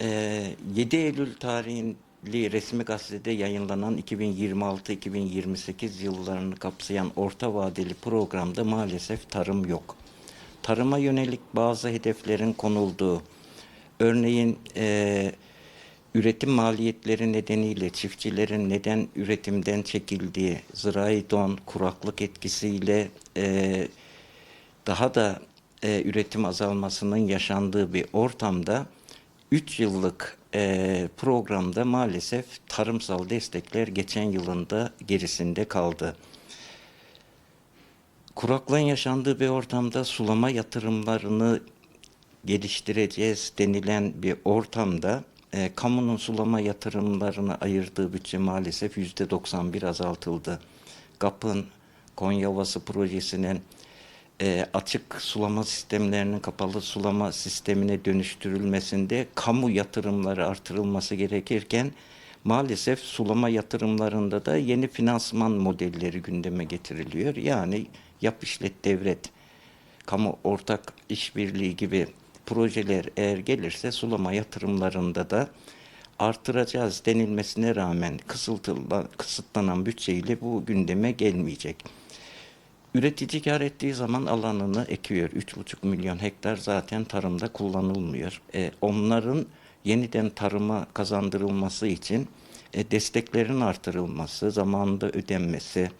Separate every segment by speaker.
Speaker 1: Ee, 7 Eylül tarihli resmi gazetede yayınlanan 2026-2028 yıllarını kapsayan orta vadeli programda maalesef tarım yok. Tarıma yönelik bazı hedeflerin konulduğu, örneğin eee, üretim maliyetleri nedeniyle çiftçilerin neden üretimden çekildiği, zirai don, kuraklık etkisiyle eee, daha da e, üretim azalmasının yaşandığı bir ortamda 3 yıllık e, programda maalesef tarımsal destekler geçen yılında gerisinde kaldı. Kuraklığın yaşandığı bir ortamda sulama yatırımlarını geliştireceğiz denilen bir ortamda e, kamunun sulama yatırımlarına ayırdığı bütçe maalesef yüzde 91 azaltıldı. GAP'ın Konya Ovası projesinin e, açık sulama sistemlerinin kapalı sulama sistemine dönüştürülmesinde kamu yatırımları artırılması gerekirken maalesef sulama yatırımlarında da yeni finansman modelleri gündeme getiriliyor. Yani yap işlet devret, kamu ortak işbirliği gibi projeler eğer gelirse sulama yatırımlarında da artıracağız denilmesine rağmen kısıtlanan, bütçeyle bu gündeme gelmeyecek. Üretici kar ettiği zaman alanını ekiyor. 3,5 milyon hektar zaten tarımda kullanılmıyor. E, onların yeniden tarıma kazandırılması için e, desteklerin artırılması, zamanında ödenmesi,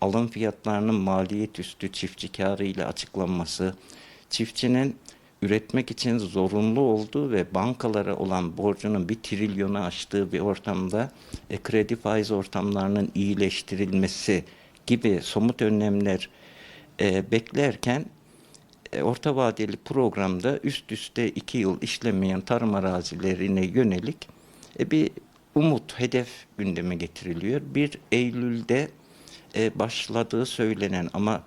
Speaker 1: alım fiyatlarının maliyet üstü çiftçi karı ile açıklanması, çiftçinin üretmek için zorunlu olduğu ve bankalara olan borcunun bir trilyonu aştığı bir ortamda e, kredi faiz ortamlarının iyileştirilmesi gibi somut önlemler e, beklerken e, orta vadeli programda üst üste iki yıl işlemeyen tarım arazilerine yönelik e, bir umut, hedef gündeme getiriliyor. 1 Eylül'de e, başladığı söylenen ama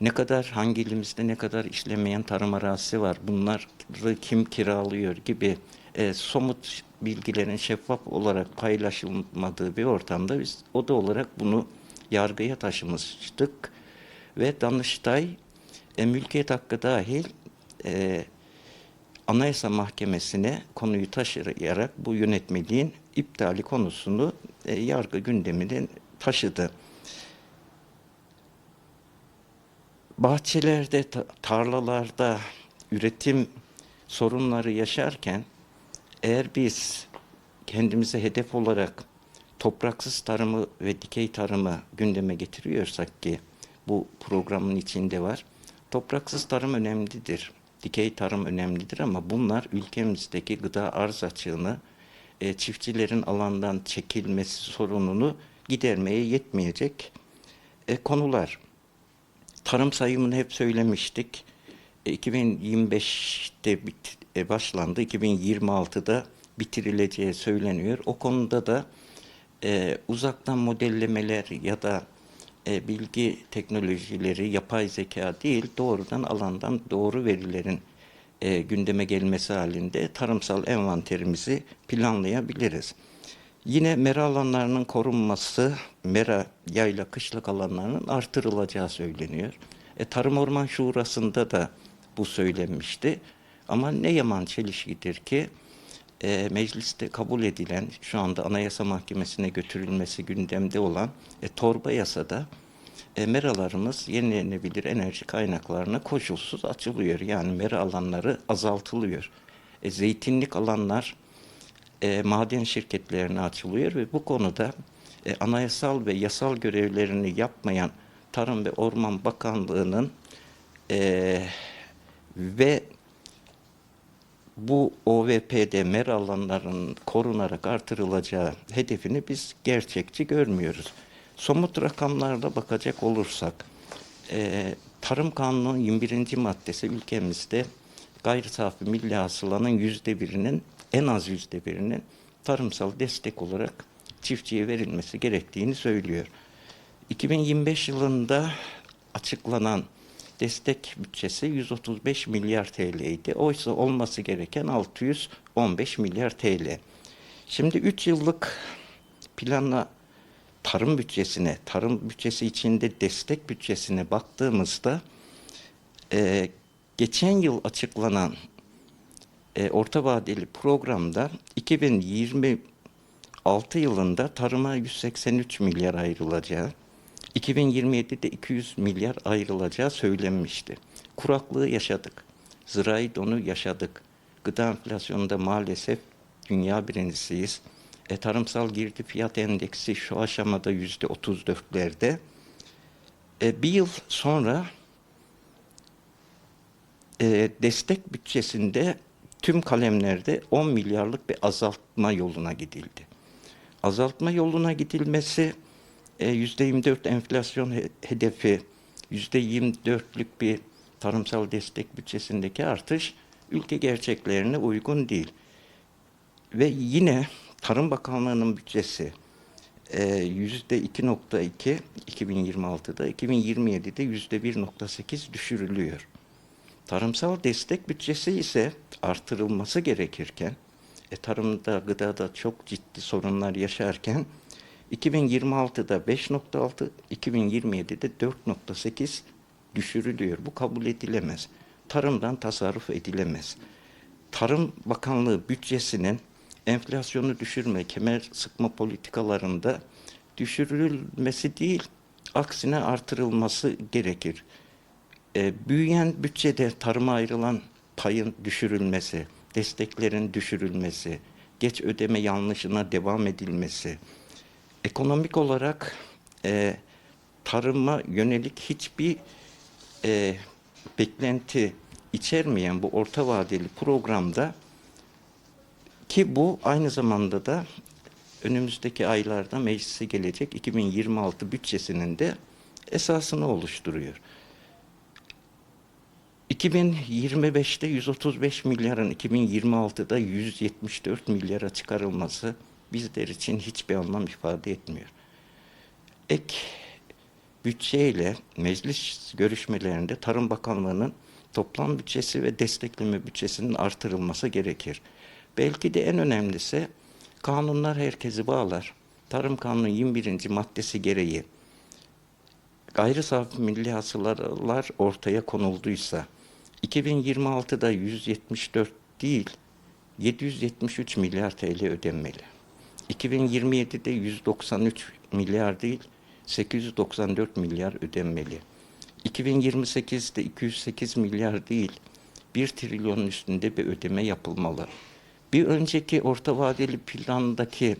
Speaker 1: ne kadar hangi ilimizde ne kadar işlemeyen tarım arazisi var, bunları kim kiralıyor gibi e, somut bilgilerin şeffaf olarak paylaşılmadığı bir ortamda biz oda olarak bunu yargıya taşımıştık ve Danıştay e, mülkiyet hakkı dahil e, Anayasa Mahkemesi'ne konuyu taşıyarak bu yönetmeliğin iptali konusunu e, yargı gündemine taşıdı. Bahçelerde, ta- tarlalarda üretim sorunları yaşarken eğer biz kendimize hedef olarak topraksız tarımı ve dikey tarımı gündeme getiriyorsak ki bu programın içinde var. Topraksız tarım önemlidir. Dikey tarım önemlidir ama bunlar ülkemizdeki gıda arz açığını, e, çiftçilerin alandan çekilmesi sorununu gidermeye yetmeyecek e, konular. Tarım sayımını hep söylemiştik. E, 2025'te bit, e, başlandı, 2026'da bitirileceği söyleniyor. O konuda da e, uzaktan modellemeler ya da e, bilgi teknolojileri, yapay zeka değil, doğrudan alandan doğru verilerin e, gündeme gelmesi halinde tarımsal envanterimizi planlayabiliriz. Yine mera alanlarının korunması, mera, yayla, kışlık alanlarının artırılacağı söyleniyor. E, Tarım Orman Şurası'nda da bu söylenmişti. Ama ne yaman çelişkidir ki e, mecliste kabul edilen, şu anda Anayasa Mahkemesi'ne götürülmesi gündemde olan e, torba yasada e, meralarımız yenilenebilir enerji kaynaklarına koşulsuz açılıyor. Yani mera alanları azaltılıyor. E, zeytinlik alanlar e, maden şirketlerine açılıyor ve bu konuda e, anayasal ve yasal görevlerini yapmayan Tarım ve Orman Bakanlığı'nın e, ve bu OVP'de mera alanlarının korunarak artırılacağı hedefini biz gerçekçi görmüyoruz. Somut rakamlarla bakacak olursak, e, Tarım Kanunu'nun 21. maddesi ülkemizde gayri safi milli hasılanın yüzde birinin, en az yüzde birinin tarımsal destek olarak çiftçiye verilmesi gerektiğini söylüyor. 2025 yılında açıklanan destek bütçesi 135 milyar TL idi. Oysa olması gereken 615 milyar TL. Şimdi 3 yıllık planla tarım bütçesine, tarım bütçesi içinde destek bütçesine baktığımızda e, geçen yıl açıklanan e, orta vadeli programda 2026 yılında tarıma 183 milyar ayrılacağı, 2027'de 200 milyar ayrılacağı söylenmişti. Kuraklığı yaşadık. Zirai donu yaşadık. Gıda enflasyonunda maalesef dünya birincisiyiz. E, tarımsal girdi fiyat endeksi şu aşamada yüzde 34'lerde. E, bir yıl sonra e, destek bütçesinde tüm kalemlerde 10 milyarlık bir azaltma yoluna gidildi. Azaltma yoluna gidilmesi %24 enflasyon he- hedefi, %24'lük bir tarımsal destek bütçesindeki artış ülke gerçeklerine uygun değil. Ve yine Tarım Bakanlığı'nın bütçesi e, yüzde 2.2 2026'da, 2027'de yüzde 1.8 düşürülüyor. Tarımsal destek bütçesi ise artırılması gerekirken, e, tarımda, gıdada çok ciddi sorunlar yaşarken, 2026'da 5.6, 2027'de 4.8 düşürülüyor. Bu kabul edilemez. Tarımdan tasarruf edilemez. Tarım Bakanlığı bütçesinin enflasyonu düşürme, kemer sıkma politikalarında düşürülmesi değil, aksine artırılması gerekir. E, büyüyen bütçede tarıma ayrılan payın düşürülmesi, desteklerin düşürülmesi, geç ödeme yanlışına devam edilmesi, ekonomik olarak e, tarıma yönelik hiçbir e, beklenti içermeyen bu orta vadeli programda ki bu aynı zamanda da önümüzdeki aylarda meclise gelecek 2026 bütçesinin de esasını oluşturuyor. 2025'te 135 milyarın 2026'da 174 milyara çıkarılması bizler için hiçbir anlam ifade etmiyor. Ek bütçeyle meclis görüşmelerinde Tarım Bakanlığı'nın toplam bütçesi ve destekleme bütçesinin artırılması gerekir. Belki de en önemlisi kanunlar herkesi bağlar. Tarım Kanunu 21. maddesi gereği gayri safi milli hasılalar ortaya konulduysa 2026'da 174 değil 773 milyar TL ödenmeli. 2027'de 193 milyar değil 894 milyar ödenmeli. 2028'de 208 milyar değil 1 trilyonun üstünde bir ödeme yapılmalı. Bir önceki orta vadeli plandaki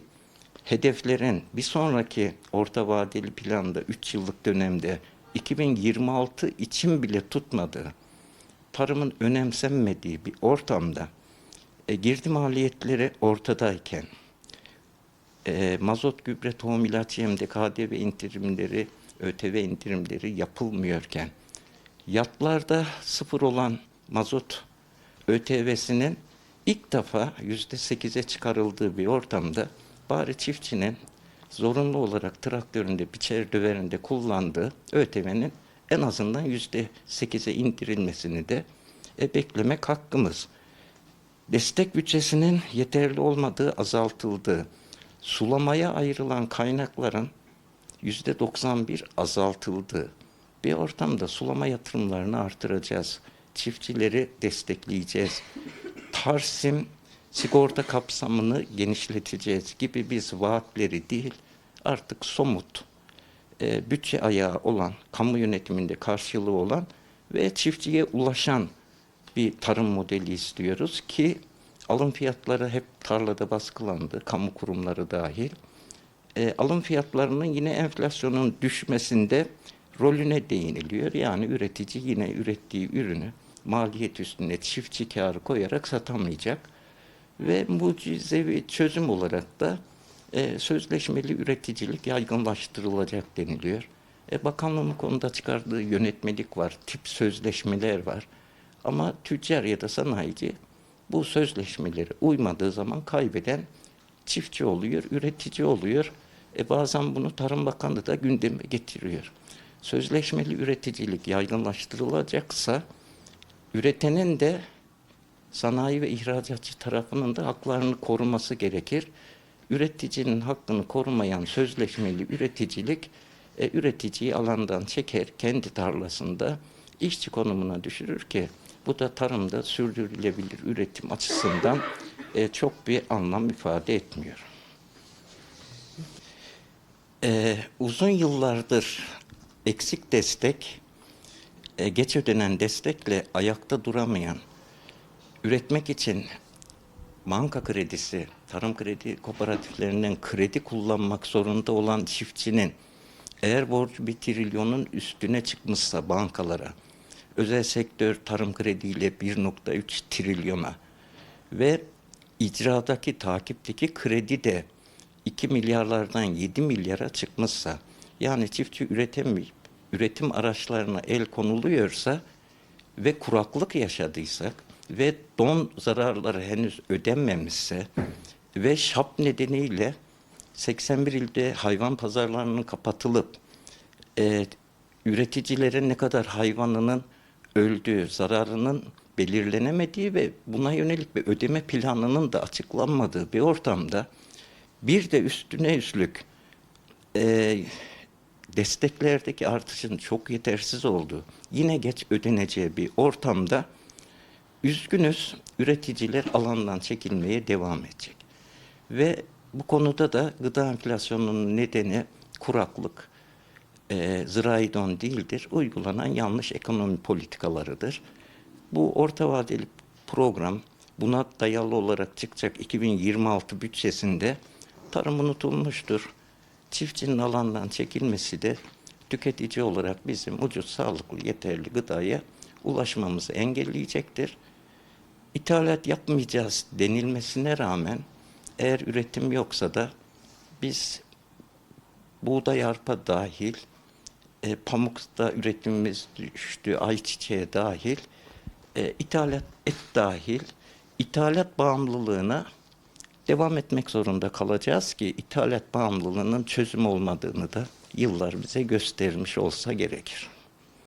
Speaker 1: hedeflerin bir sonraki orta vadeli planda 3 yıllık dönemde 2026 için bile tutmadığı, tarımın önemsenmediği bir ortamda e, girdi maliyetleri ortadayken e, mazot, gübre, tohum, ilaç, yemde KDV indirimleri, ÖTV indirimleri yapılmıyorken yatlarda sıfır olan mazot ÖTV'sinin ilk defa yüzde sekize çıkarıldığı bir ortamda bari çiftçinin zorunlu olarak traktöründe, biçer döverinde kullandığı ÖTV'nin en azından yüzde sekize indirilmesini de e, beklemek hakkımız. Destek bütçesinin yeterli olmadığı, azaltıldığı, sulamaya ayrılan kaynakların yüzde 91 azaltıldığı bir ortamda sulama yatırımlarını artıracağız. Çiftçileri destekleyeceğiz. Tarsim sigorta kapsamını genişleteceğiz gibi biz vaatleri değil artık somut e, bütçe ayağı olan, kamu yönetiminde karşılığı olan ve çiftçiye ulaşan bir tarım modeli istiyoruz ki alım fiyatları hep tarlada baskılandı, kamu kurumları dahil. E, alım fiyatlarının yine enflasyonun düşmesinde rolüne değiniliyor. Yani üretici yine ürettiği ürünü maliyet üstüne çiftçi karı koyarak satamayacak. Ve mucizevi çözüm olarak da e, sözleşmeli üreticilik yaygınlaştırılacak deniliyor. E, bakanlığın konuda çıkardığı yönetmelik var, tip sözleşmeler var. Ama tüccar ya da sanayici bu sözleşmelere uymadığı zaman kaybeden çiftçi oluyor, üretici oluyor. E bazen bunu Tarım Bakanlığı da gündeme getiriyor. Sözleşmeli üreticilik yaygınlaştırılacaksa üretenin de sanayi ve ihracatçı tarafının da haklarını koruması gerekir. Üreticinin hakkını korumayan sözleşmeli üreticilik e, üreticiyi alandan çeker, kendi tarlasında işçi konumuna düşürür ki bu da tarımda sürdürülebilir üretim açısından e, çok bir anlam ifade etmiyor. E, uzun yıllardır eksik destek, e, geç ödenen destekle ayakta duramayan, üretmek için banka kredisi, tarım kredi kooperatiflerinden kredi kullanmak zorunda olan çiftçinin eğer borcu bir trilyonun üstüne çıkmışsa bankalara, özel sektör tarım krediyle 1.3 trilyona ve icradaki, takipteki kredi de 2 milyarlardan 7 milyara çıkmışsa, yani çiftçi üretemeyip, üretim araçlarına el konuluyorsa ve kuraklık yaşadıysak ve don zararları henüz ödenmemişse ve şap nedeniyle 81 ilde hayvan pazarlarının kapatılıp e, üreticilere ne kadar hayvanının öldüğü, zararının belirlenemediği ve buna yönelik bir ödeme planının da açıklanmadığı bir ortamda bir de üstüne üstlük e, desteklerdeki artışın çok yetersiz olduğu, yine geç ödeneceği bir ortamda üzgünüz üreticiler alandan çekilmeye devam edecek. Ve bu konuda da gıda enflasyonunun nedeni kuraklık, e, zirai don değildir. Uygulanan yanlış ekonomi politikalarıdır. Bu orta vadeli program buna dayalı olarak çıkacak 2026 bütçesinde tarım unutulmuştur. Çiftçinin alandan çekilmesi de tüketici olarak bizim ucuz, sağlıklı, yeterli gıdaya ulaşmamızı engelleyecektir. İthalat yapmayacağız denilmesine rağmen eğer üretim yoksa da biz buğday arpa dahil, e, pamukta üretimimiz düştü, ayçiçeği dahil, e, ithalat et dahil, ithalat bağımlılığına devam etmek zorunda kalacağız ki ithalat bağımlılığının çözüm olmadığını da yıllar bize göstermiş olsa gerekir.